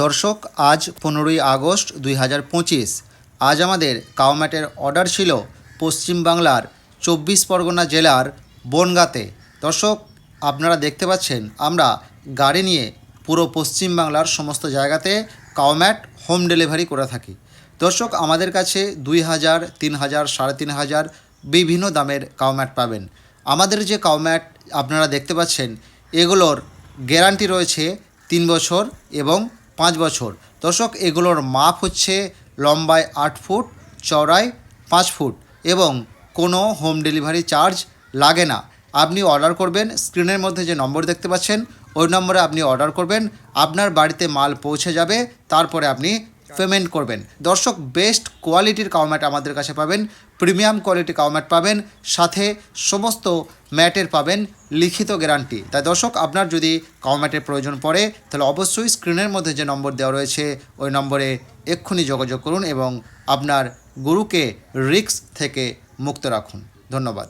দর্শক, আজ পনেরোই আগস্ট দুই হাজার পঁচিশ। আজ আমাদের কাউম্যাটের অর্ডার ছিল পশ্চিমবাংলার চব্বিশ পরগনা জেলার বনগাঁতে। দর্শক, আপনারা দেখতে পাচ্ছেন, আমরা গাড়ি নিয়ে পুরো পশ্চিমবাংলার সমস্ত জায়গাতে কাউম্যাট হোম ডেলিভারি করে থাকি। দর্শক, আমাদের কাছে দুই হাজার, তিন হাজার, সাড়ে তিন হাজার বিভিন্ন দামের কাউম্যাট পাবেন। আমাদের যে কাউম্যাট আপনারা দেখতে পাচ্ছেন, এগুলোর গ্যারান্টি রয়েছে তিন বছর এবং পাঁচ বছর। দর্শক, এগুলোর মাপ হচ্ছে লম্বায় আট ফুট, চওড়ায় পাঁচ ফুট এবং কোনো হোম ডেলিভারি চার্জ লাগে না। আপনি অর্ডার করবেন, স্ক্রিনের মধ্যে যে নম্বর দেখতে পাচ্ছেন, ওই নম্বরে আপনি অর্ডার করবেন, আপনার বাড়িতে মাল পৌঁছে যাবে, তারপরে আপনি পেমেন্ট করবেন। দর্শক বেস্ট কোয়ালিটির কাউম্যাট আমাদের কাছে পাবেন প্রিমিয়াম কোয়ালিটি কাউম্যাট পাবেন, সাথে সমস্ত ম্যাটের পাবেন লিখিত গ্যারান্টি তাই দর্শক, আপনার যদি কাউম্যাটের প্রয়োজন পড়ে, তাহলে অবশ্যই স্ক্রিনের মধ্যে যে নম্বর দেওয়া রয়েছে, ওই নম্বরে এক্ষুনি যোগাযোগ করুন এবং আপনার গুরুকে রিস্ক থেকে মুক্ত রাখুন। ধন্যবাদ।